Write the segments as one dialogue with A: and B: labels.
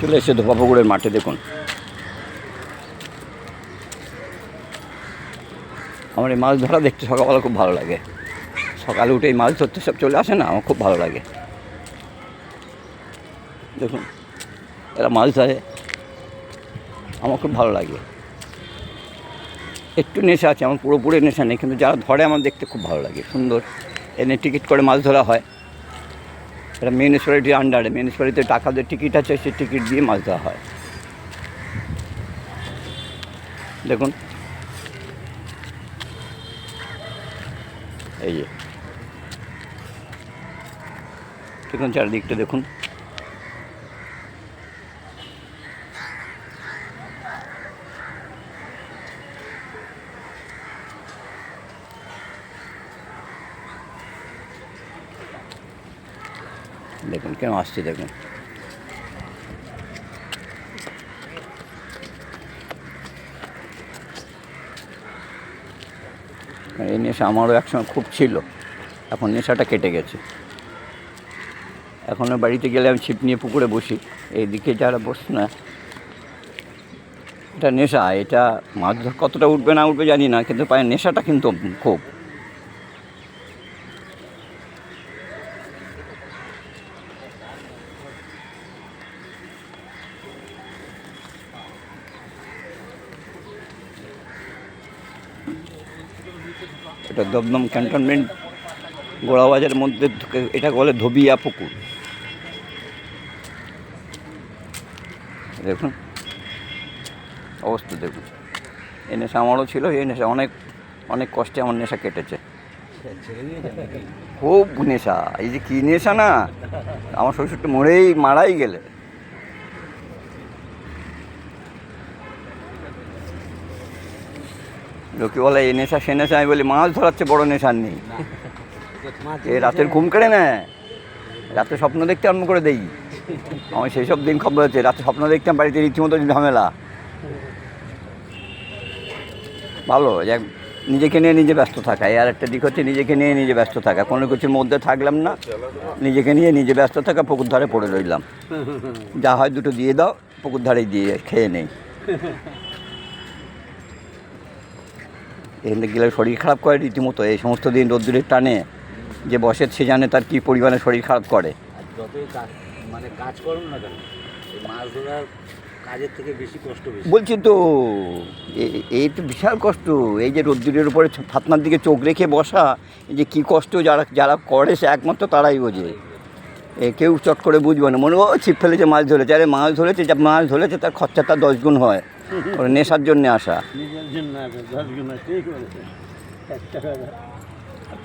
A: চলে এসে ধোপা পুকুরের মাঠে দেখুন। আমার এই মাছ ধরা দেখতে সকালবেলা খুব ভালো লাগে। সকালে উঠে এই মাছ ধরতে সব চলে আসে না? আমার খুব ভালো লাগে। দেখুন, এরা মাছ ধরে। আমার খুব ভালো লাগে। একটু নেশা আছে, আমার পুরোপুরি নেশা নেই, কিন্তু যারা ধরে আমার দেখতে খুব ভালো লাগে। সুন্দর। এনে টিকিট করে মাছ ধরা হয়। এটা মিউনিসিপ্যালিটির আন্ডারে মিউনিসিপ্যালিটিতে টাকা দিয়ে টিকিট আছে, সেই টিকিট দিয়ে মাছ দেওয়া হয়। দেখুন। এই যে। দেখুন চারিদিকটা দেখুন। দেখুন, কেন আসছে দেখুন। এই নেশা আমারও একসময় খুব ছিল, এখন নেশাটা কেটে গেছে। এখনও বাড়িতে গেলে আমি ছিপ নিয়ে পুকুরে বসি, এইদিকে যারা বস না, এটা নেশা, এটা মাছ কতটা উঠবে না উঠবে জানি না, কিন্তু পায়ে নেশাটা কিন্তু খুব। এটা দমদম ক্যান্টনমেন্ট গোড়াবাজারের মধ্যে এটা বলে ধবিয়া পুকুর। দেখুন, অবস্থা দেখুন। এই নেশা আমারও ছিল, এই নেশা অনেক অনেক কষ্টে আমার নেশা কেটেছে। খুব নেশা, এই যে কী নেশা না? আমার শ্বশুরটা মরেই, মারাই গেলে। লোকে বলে, এই নেশা, সে নেশা। আমি বলি, মাছ ধরাচ্ছে বড় নেশার নেই। এ রাতের ঘুম কেড়ে নেয়। রাতে স্বপ্ন দেখতে আরম্ভ করে দেই। আমার সেই সব দিন খবর আছে রাতে স্বপ্ন দেখতাম বাড়িতে রীতিমতো ঝামেলা। ভালো, যে নিজেকে নিয়ে নিজে ব্যস্ত থাকা। আর একটা দিক হচ্ছে, নিজেকে নিয়ে নিজে ব্যস্ত থাকা। কোনো কিছুর মধ্যে থাকলাম না। নিজেকে নিয়ে নিজে ব্যস্ত থাকা, পুকুর ধারে পড়ে রইলাম। যা হয় দুটো দিয়ে দাও, পুকুর ধারে দিয়ে খেয়ে নেই। এখানে গেলে শরীর খারাপ করে রীতিমতো। এই সমস্ত দিন রোদ্দুরের টানে যে বসে সে জানে তার কী পরিমাণে শরীর খারাপ করে।
B: মানে কাজ করুন না কেন মাছ ধরার কাজের থেকে বেশি কষ্ট
A: বলছি তো এই তো বিশাল কষ্ট। এই যে রোদ্দুরের উপরে ফাতনার দিকে চোখ রেখে বসা এই যে কী কষ্ট যারা যারা করে সে একমাত্র তারাই বোঝে। এ কেউ চট করে বুঝবে না। মনে ও ছিপ ফেলেছে মাছ ধরেছে। আরে মাছ ধরেছে যা মাছ ধরেছে তার খরচাটা দশ গুণ হয়। ওর নেশার জন্যে আসা।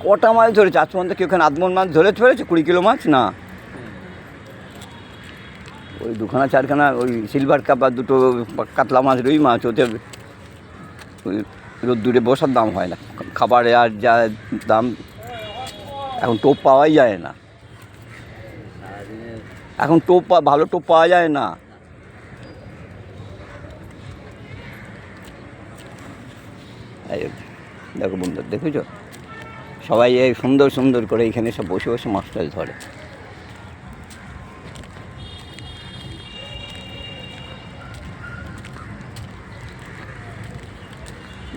A: কটা মাছ ধরেছে? আজ পর্যন্ত কি ওখানে আদমন মাছ ধরে ফেলেছে? কুড়ি কিলো মাছ? না। ওই দুখানা চারখানা ওই সিলভার কাপ আর দুটো কাতলা মাছ রুই মাছ ওতে রোদ্দুরে বসার দাম হয় না। খাবারে আর যা দাম এখন টোপ পাওয়াই যায় না। এখন টোপ ভালো টোপ পাওয়া যায় না। দেখো বন্ধু দেখেছ? সবাই এই সুন্দর সুন্দর করে এখানে সব বসে বসে মাছ টাছ ধরে।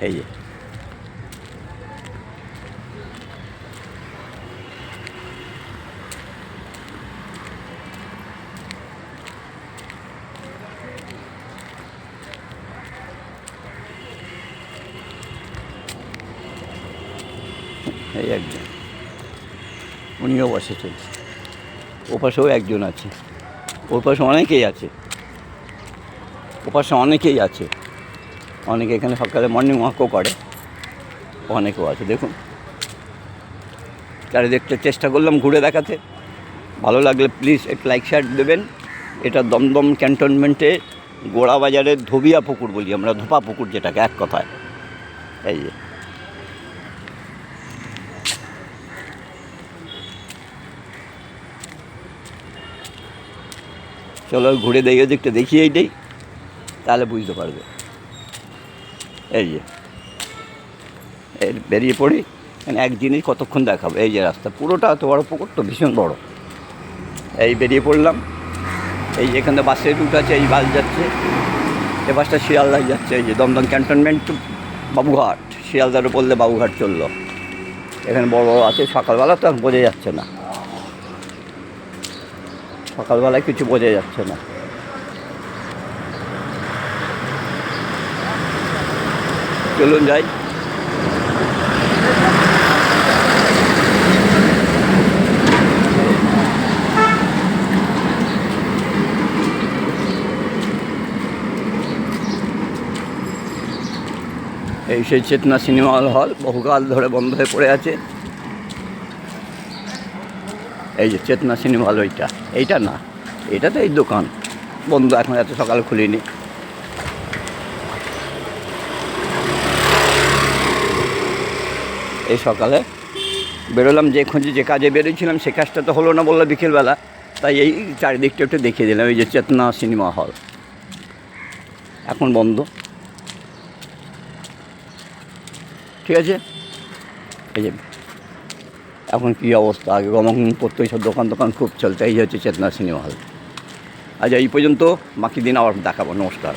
A: এই যে। এই একজন। উনিও বসেছেন ওপাশেও একজন আছে। ওর পাশে অনেকেই আছে। ওপাশে অনেকেই আছে। অনেকে এখানে সকালে মর্নিং ওয়াকও করে। অনেকেও আছে। দেখুন। চারিদিকটা চেষ্টা করলাম ঘুরে দেখাতে। ভালো লাগলে প্লিজ একটু লাইক শেয়ার দেবেন। এটা দমদম ক্যান্টনমেন্টে গোড়াবাজারের ধোবিয়া পুকুর বলি আমরা, ধোপা পুকুর যেটাকে এক কথায়। এই যে। চলো ঘুরে দেখে দিকটা দেখিয়েই দেই তাহলে বুঝতে পারবে। এই যে এর বেরিয়ে পড়ি মানে এক জিনিস কতক্ষণ দেখাবো? এই যে রাস্তা, পুরোটা এত বড় পুকুর তো ভীষণ বড়। এই বেরিয়ে পড়লাম, এই যে এখানে বাসের রুট আছে, এই বাস যাচ্ছে, এ বাসটা শিয়ালদায় যাচ্ছে, এই যে দমদম ক্যান্টনমেন্ট টু বাবুঘাট, শিয়ালদার দিয়ে বাবুঘাট চলল। এখানে বড় বড় আছে, সকালবেলা তো বোঝা যাচ্ছে না। সকালবেলায় কিছু বোঝা যাচ্ছে না। চলুন যাই। এই সেই চেতনা সিনেমা হল হল বহুকাল ধরে বন্ধ হয়ে পড়ে আছে। এই যে চেতনা সিনেমা হল ওইটা। এইটা না এটা তো এই দোকান। বন্ধ, এখন এত সকালে খুলিনি। এই সকালে বেরোলাম, যে খোঁজে, যে কাজে বেরোচ্ছিলাম সে কাজটা তো হলো না বলল বিকেলবেলা। তাই এই চারিদিকটা একটু দেখিয়ে দিলাম, এই যে চেতনা সিনেমা হল। এখন বন্ধ। ঠিক আছে? এই যে এখন কী অবস্থা? আগে গমন করতে সব দোকান দোকান খুব চলছে এই হচ্ছে চেতনা সিনেমা হল। আচ্ছা এই পর্যন্ত বাকি দিন আবার দেখাবো। নমস্কার।